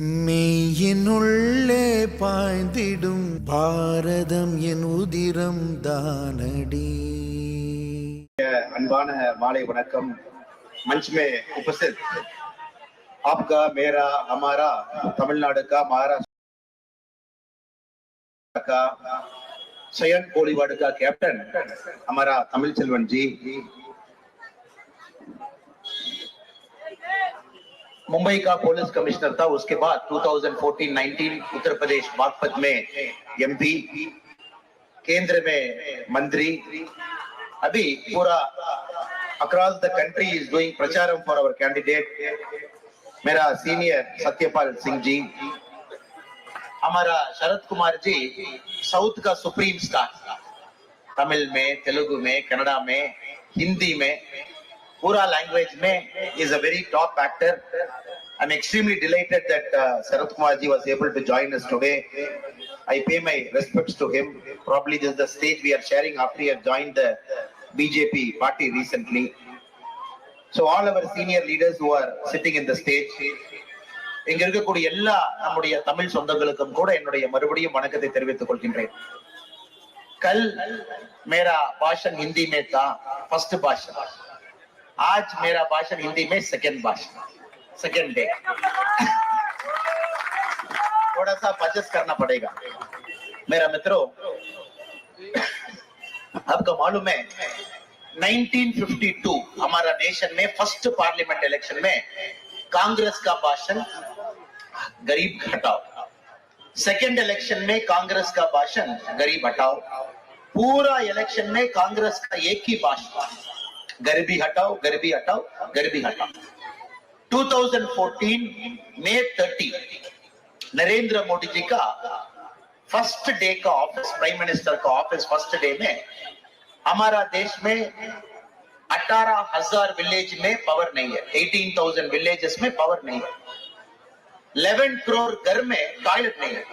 மெய்யினுள்ளே பாய்ந்திடும் பாரதம் என் உதிரம் தானடி. அன்பான மாலை வணக்கம். மஞ்சுமே உபசித். ஆப்கா மேரா ஹமாரா தமிழ்நாடுக்கா மகாராஷ்டிரா சயன் கோழிவாடுக்கா கேப்டன் அமரா தமிழ் செல்வன் ஜி. मुंबई का पुलिस कमिश्नर था, उसके बाद 2014-19 उत्तर प्रदेश बागपत में एमपी केंद्र में मंत्री। अभी पूरा across the country is doing प्रचारम for our candidate मेरा सीनियर सत्यपाल सिंह जी। हमारा शरद कुमार जी साउथ का सुप्रीम स्टार तमिल में, तेलुगु में, कन्नड़ा में, हिंदी में Pura language mein is a very top actor. I'm extremely delighted that uh, Sarath Kumarji was able to join us today. I pay my respects to him. Probably this is the stage we are sharing after he had joined the BJP party recently. So all our senior leaders who are sitting in the stage, இங்க இருக்கக்கூடிய எல்லா நம்முடைய தமிழ் சொந்தங்களுக்கும் கூட என்னுடைய மறுபடியும் வணக்கத்தை தெரிவித்துக் கொள்கின்றேன் கல் மேரா பாஷன் ஹிந்தி மேத்தா ஃபர்ஸ்ட் பாஷன் आज मेरा भाषण हिंदी में सेकंड भाषण सेकंड डे थोड़ा सा परचेस करना पड़ेगा। मेरा मित्रों, आपको मालूम है 1952 हमारा नेशन में फ़र्स्ट पार्लियामेंट इलेक्शन में कांग्रेस का भाषण गरीब हटाओ। सेकेंड इलेक्शन में कांग्रेस का भाषण गरीब हटाओ। पूरा इलेक्शन में कांग्रेस का एक ही भाषण। गरीबी हटाओ गरीबी हटाओ गरीबी हटाओ। 2014 मई 30 नरेंद्र मोदी जी का फ़र्स्ट डे का ऑफ़िस प्राइम मिनिस्टर का ऑफ़िस फ़र्स्ट डे में हमारा देश में अठारह हज़ार विलेज में पावर नहीं है। 18,000 विलेजेस में पावर नहीं है। 11 करोड़ घर में टॉयलेट नहीं है।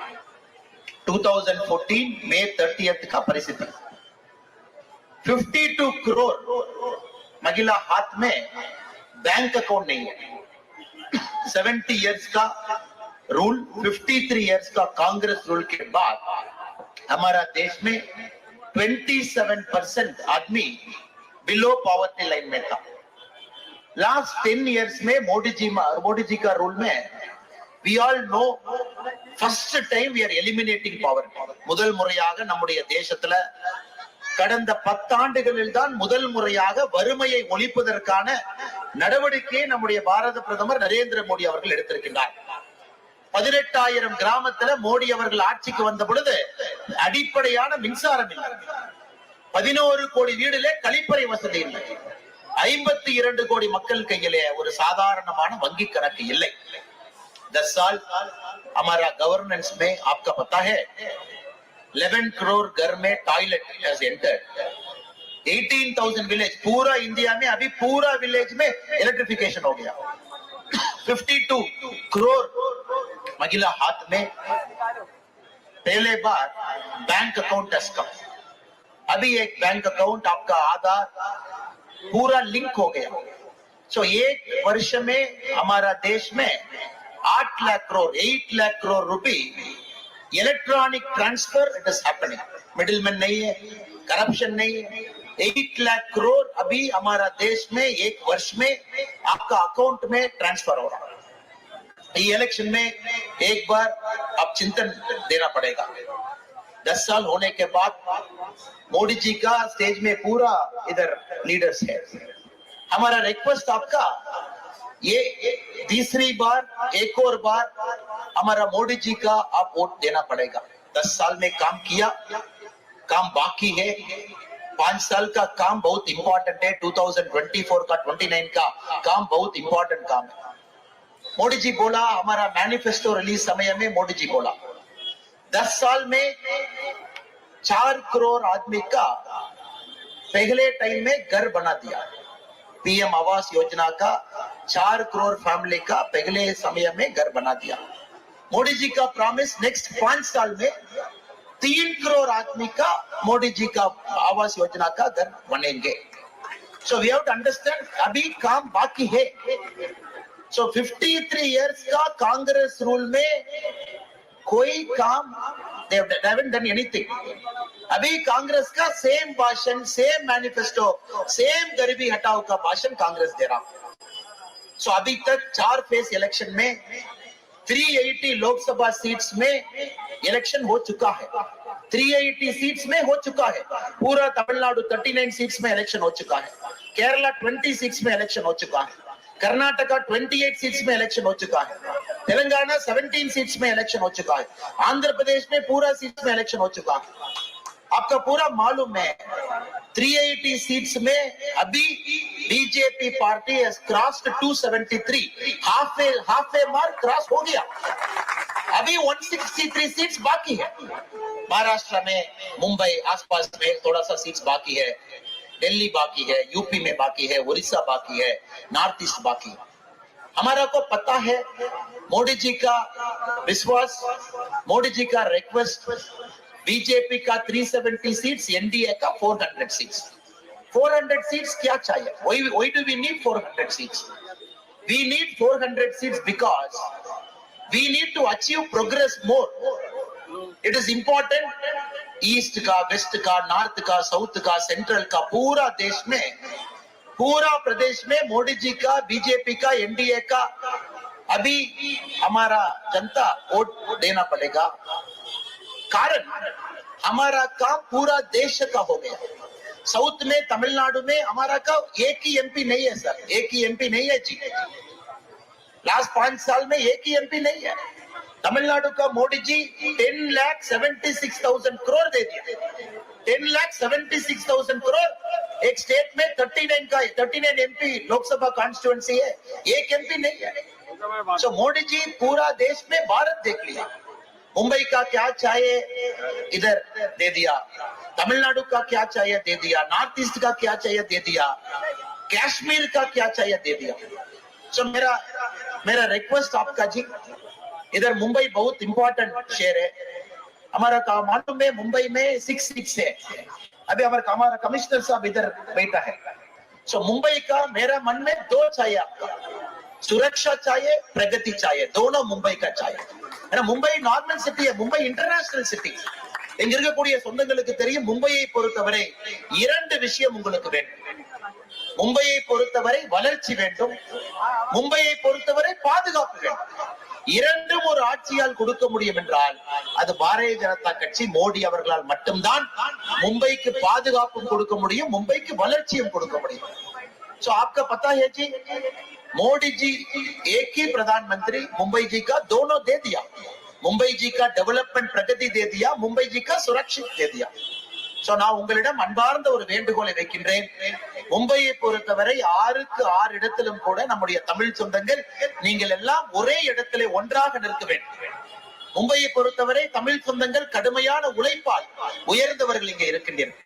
2014 मई 30th का परिस्थिति। 52 करोड़ महिला हाथ में बैंक अकाउंट नहीं है 70 इयर्स का रूल 53 इयर्स का कांग्रेस रूल के बाद हमारा देश में 27 परसेंट आदमी बिलो पॉवर्टी लाइन में था लास्ट टेन इयर्स में मोदी जी मोदी जी का रूल में we all know first time we are eliminating power முதல் முறையாக நம்முடைய தேசத்துல கடந்த பத்தாண்டுகளில் தான் முதல் முறையாக வறுமையை ஒழிப்பதற்கான நடவடிக்கையை நம்முடைய பாரத பிரதமர் நரேந்திர மோடி அவர்கள் எடுத்திருக்கின்றார் பதினெட்டாயிரம் கிராமத்துல மோடி அவர்கள் ஆட்சிக்கு வந்த பொழுது அடிப்படையான மின்சாரம் இல்லை பதினோரு கோடி வீடுல கழிப்பறை வசதி இல்லை ஐம்பத்தி இரண்டு கோடி மக்கள் கையிலே ஒரு சாதாரணமான வங்கி கணக்கு இல்லை दस साल हमारा गवर्नेंस में आपका पता है 11 करोड़ घर में टॉयलेट हैज़ एंटर्ड 18,000 विलेज पूरा इंडिया में अभी पूरा विलेज में इलेक्ट्रिफिकेशन हो गया। 52 करोड़ महिला हाथ में। पहले बार बैंक अकाउंट कम अभी एक बैंक अकाउंट आपका आधार पूरा लिंक हो गया। सो so, एक वर्ष में हमारा देश में आठ lakh crore eight lakh crore rupee electronic transfer it is happening middle man नहीं है करप्शन नहीं है. एट लाख करोड़ अभी हमारा देश में, एक वर्ष में, आपका अकाउंट में ट्रांसफ़र हो रहा है। ये इलेक्शन में एक बार आप चिंतन देना पड़ेगा। दस साल होने के बाद मोदी जी का स्टेज में पूरा इधर लीडर्स है। हमारा रिक्वेस्ट आपका, ये तीसरी बार, एक और बार हमारा मोदी जी का आप वोट देना पड़ेगा। दस साल में काम किया, काम बाकी है। पाँच साल का काम बहुत इंपॉर्टेंट है। 2024 का 29 का काम बहुत इंपॉर्टेंट काम है। मोदी जी बोला, हमारा मैनिफेस्टो रिलीज़ समय में मोदी जी बोला। दस साल में चार करोड़ आदमी का पहले टाइम में घर बना दिया। पीएम आवास योजना का चार करोड़ फैमिली का पहले समय में घर बना दिया। मोदी जी का प्रॉमिस नेक्स्ट पाँच साल में तीन करोड़ आदमी का मोदी जी का आवास योजना का घर बनेंगे। So we have to understand अभी काम बाकी है। सो 53 इयर्स का कांग्रेस रूल में कोई काम done anything अभी कांग्रेस का सेम भाषण सेम मैनिफेस्टो सेम गरीबी हटाओ का भाषण कांग्रेस दे रहा सो so, अभी तक चार फेस इलेक्शन में 380 लोकसभा सीट्स में इलेक्शन हो चुका है। 380 सीट्स में हो चुका है। पूरा तमिलनाडु 39 सीट्स में इलेक्शन हो चुका है। केरला 26 में इलेक्शन हो चुका है। कर्नाटका 28 सीट्स में इलेक्शन हो चुका है। तेलंगाना 17 सीट्स में इलेक्शन हो चुका है। आंध्र प्रदेश में पूरा सीट्स में इलेक्शन हो चुका है। आपका पूरा मालूम है 380 सीट्स में अभी BJP party has crossed 273 half a half a mark cross हो गया। अभी 163 सीट्स बाकी है। महाराष्ट्र में, मुंबई आसपास में थोड़ा सा सीट्स बाकी है। दिल्ली बाकी है यूपी में बाकी है, उड़ीसा बाकी है नॉर्थ ईस्ट बाकी है। हमारा को पता है, मोदी जी का विश्वास, मोदी जी का रिक्वेस्ट बीजेपी का 370 सीट्स एनडीए का 400 सीट्स 400 सीट्स क्या चाहिए? Why why do we need 400 seats? We need 400 seats because we need to achieve progress more. It is important east का वेस्ट का नॉर्थ का साउथ का सेंट्रल का पूरा देश में पूरा प्रदेश में मोदी जी का बीजेपी का एनडीए का अभी हमारा जनता वोट देना पड़ेगा कारण हमारा काम पूरा देश का हो गया। साउथ में, तमिलनाडु में हमारा का एक ही एमपी नहीं है, सर। एक ही एमपी नहीं है, जी। लास्ट पाँच साल में एक ही एमपी नहीं है। तमिलनाडु का Modi ji ten lakh seventy six thousand crore दे दिया। Ten lakh seventy six thousand crore. एक स्टेट में थर्टी नाइन का thirty nine MP Lok Sabha constituency है। एक एमपी नहीं है। सो मोदी जी पूरा देश में भारत देख लिया। मुंबई का क्या चाहिए इधर दे दिया। तमिलनाडु का क्या चाहिए दे दिया। नॉर्थ ईस्ट का क्या चाहिए दे दिया। कश्मीर का क्या चाहिए दे दिया। सो मेरा मेरा रिक्वेस्ट आपका जी, इधर मुंबई बहुत इंपॉर्टेंट शहर है। हमारा का मालूम है मुंबई में सिक्स सीट्स है। अभी हमारा हमारा कमिश्नर साहब इधर बैठा है। सो मुंबई का मेरा मन में दो चाहिए आपका। सुरक्षा चाहिए प्रगति चाहिए दोनों मुंबई का चाहिए ஏன்னா Mumbai normal city Mumbai international city இங்க இருக்கக்கூடிய சொந்தங்களுக்கு தெரியும் மும்பையை பொறுத்தவரை இரண்டு விஷயம் உங்களுக்கு வேண்டும் மும்பையை பொறுத்தவரை வளர்ச்சி வேண்டும் மும்பையை பொறுத்தவரை பாதுகாப்பு வேண்டும் இரண்டும் ஒரு ஆட்சியால் கொடுக்க முடியும் என்றால் அது பாரதிய ஜனதா கட்சி மோடி அவர்களால் மட்டும்தான் மும்பைக்கு பாதுகாப்பும் கொடுக்க முடியும் மும்பைக்கு வளர்ச்சியும் கொடுக்க முடியும் सो आपका पता है जी मोदी जी एक ही प्रधानमंत्री मुंबई जी का दोनों दे दिया मुंबई जी का डेवलपमेंट प्रगति दे दिया मुंबई जी का सुरक्षित दे दिया சோ நான் உங்களிடம் அன்பார்ந்த ஒரு வேண்டுகோளை வைக்கின்றேன் மும்பையை பொறுத்தவரை ஆறுக்கு ஆறு இடத்திலும் கூட நம்முடைய தமிழ் சொந்தங்கள் நீங்கள் எல்லாம் ஒரே இடத்திலே ஒன்றாக நிற்க வேண்டும் மும்பையை பொறுத்தவரை தமிழ் சொந்தங்கள் கடுமையான உழைப்பால் உயர்ந்தவர்கள் இங்கே இருக்கின்றனர்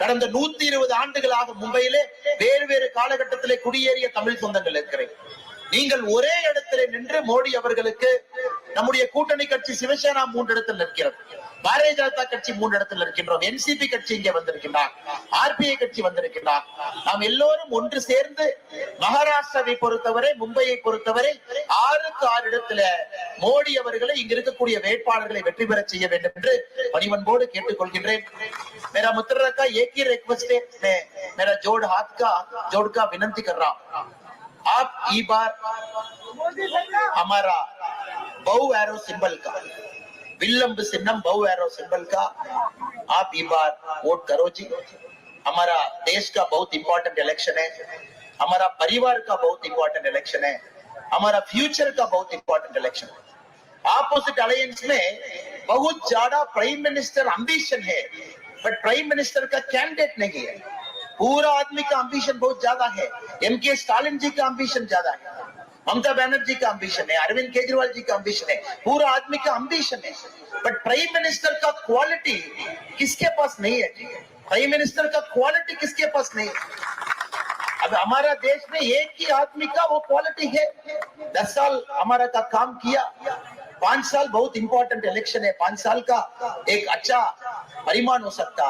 கடந்த நூத்தி இருபது ஆண்டுகளாக மும்பையிலே வேறு வேறு காலகட்டத்திலே குடியேறிய தமிழ் சொந்தங்கள் இருக்கிறேன். நீங்கள் ஒரே இடத்திலே நின்று மோடி அவர்களுக்கு நம்முடைய கூட்டணி கட்சி சிவசேனா மூன்று இடத்தில் நிற்கிறது. பாரதிய ஜனதா கட்சி மூன்று இடத்தில் இருக்கின்றோம் என்சிபி கட்சி இங்கே வந்திருக்கின்றார் ஆர்பிஐ கட்சி வந்திருக்கின்றார் நாம் எல்லோரும் ஒன்று சேர்ந்து மகாராஷ்டிராவை பொறுத்தவரை மும்பையை பொறுத்தவரை ஆறுக்கு ஆறு இடத்துல மோடி அவர்களை இங்க இருக்கக்கூடிய வேட்பாளர்களை வெற்றி பெற செய்ய வேண்டும் என்று பணிவன்போடு கேட்டுக்கொள்கின்றேன் मेरा मित्र का एक ही रिक्वेस्ट है मैं मेरा जोड़ हाथ का जोड़ का विनंती कर रहा हूं आप ई बार हमारा बहु एरो सिंबल का विलंब सिन्नम बहु एरो सिंबल का, आप ई बार वोट करो जी। हमारा देश का बहुत इंपॉर्टेंट इलेक्शन है। हमारा परिवार का बहुत इंपॉर्टेंट इलेक्शन है। हमारा फ्यूचर का बहुत इंपॉर्टेंट इलेक्शन ऑपोजिट अलायंस में बहुत ज़्यादा प्राइम मिनिस्टर अम्बिशन है बट प्राइम मिनिस्टर का कैंडिडेट नहीं है। पूरा आदमी का अम्बिशन बहुत ज़्यादा है। एम के स्टालिन जी का अम्बिशन ज़्यादा है। ममता बनर्जी का अम्बिशन है, अरविंद केजरीवाल जी का अम्बिशन है, पूरा आदमी का अम्बिशन है। बट प्राइम मिनिस्टर का क्वालिटी किसके पास नहीं है? प्राइम मिनिस्टर का क्वालिटी किसके पास नहीं है? अब हमारा देश में एक ही आदमी का वो क्वालिटी है। दस साल हमारा का काम किया। पाँच साल बहुत इंपॉर्टेंट इलेक्शन है। पाँच साल का एक अच्छा परिमाण हो सकता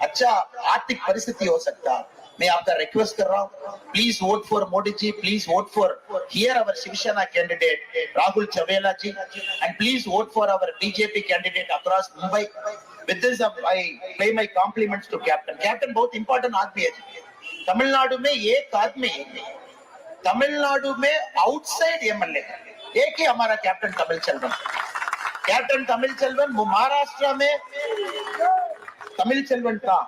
अच्छा आर्थिक परिस्थिति हो सकता। मैं आपका रिक्वेस्ट कर रहा हूँ। Please vote for Modi ji please vote for here our Shiv Sena candidate Rahul Shewale ji and please vote for our BJP candidate across Mumbai with this I pay my compliments to captain captain बहुत important आदमी है तमिलनाडु में एक आदमी, तमिलनाडु में outside MLA है एक ही हमारा कैप्टन तमिल चंद्रन कैप्टन तमिल चंद्रन महाराष्ट्र में तमिल चंद्रन था।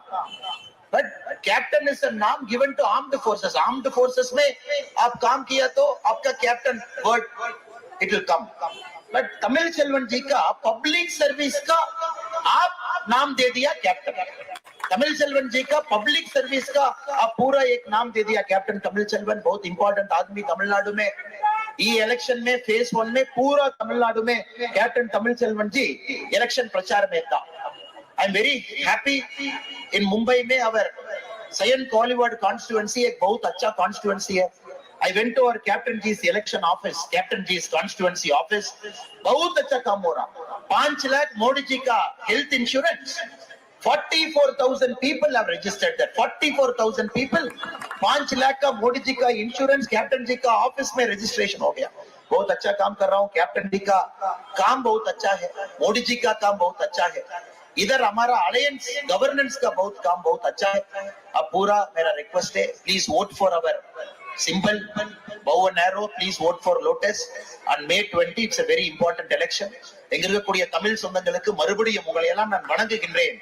बट कैप्टन इज अ नाम given to armed forces armed forces में आप काम किया तो आपका captain word it will come but Tamil Selvan ji का पब्लिक सर्विस का आप नाम दे दिया कैप्टन तमिल सेल्वन जी का पब्लिक सर्विस का आप पूरा एक नाम दे दिया कैप्टन तमिल सेल्वन बहुत इंपॉर्टेंट आदमी तमिलनाडु में ఈ ఎలక్షన్ में फेज वन में पूरा तमिलनाडु में कैप्टन तमिल सेल्वन जी इलेक्शन प्रचार में था I am very happy in Mumbai में अवर सयन कॉलीवर्ड कॉन्स्टिट्युएंसी एक बहुत अच्छा कॉन्स्टिट्युएंसी है। I went to our captain ji election office captain ji constituency office बहुत अच्छा काम हो रहा। पाँच लाख मोदी जी का health insurance 44,000 people have registered that 44,000 people पाँच लाख का मोदी जी का इंश्योरेंस कैप्टन जी का ऑफ़िस में रजिस्ट्रेशन हो गया। बहुत अच्छा काम कर रहा हूँ। कैप्टन जी का काम बहुत अच्छा है। मोदी जी का काम बहुत अच्छा है। इधर हमारा अलायंस गवर्नेंस का बहुत काम बहुत अच्छा है अब पूरा मेरा रिक्वेस्ट है please vote for our simple bow and arrow please vote for lotus on may 20 it's a very important election எங்க இருக்கக்கூடிய தமிழ் சொந்தங்களுக்கு மறுபடியும் உங்களை எல்லாம் நான் வணங்குகின்றேன்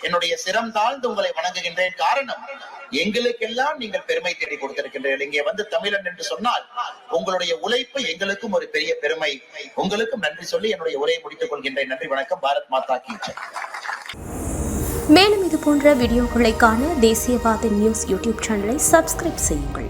என்னுடைய சிரம் தாழ்ந்து உங்களை வணங்குகின்றேன் காரணம் எங்களுக்கெல்லாம் நீங்கள் பெருமை தேடி கொடுத்திருக்கின்றீர்கள். இங்கே வந்து தமிழன் என்று சொன்னால் உங்களுடைய உழைப்பு எங்களுக்கும் ஒரு பெரிய பெருமை. உங்களுக்கும் நன்றி சொல்லி என்னுடைய உரையை முடித்துக் கொள்கின்றேன். நன்றி வணக்கம். பாரத் மாதா கி மேலும் இது போன்ற வீடியோக்களை காண தேசியவாத நியூஸ் யூடியூப் சேனலை சப்ஸ்கிரைப் செய்யுங்கள்.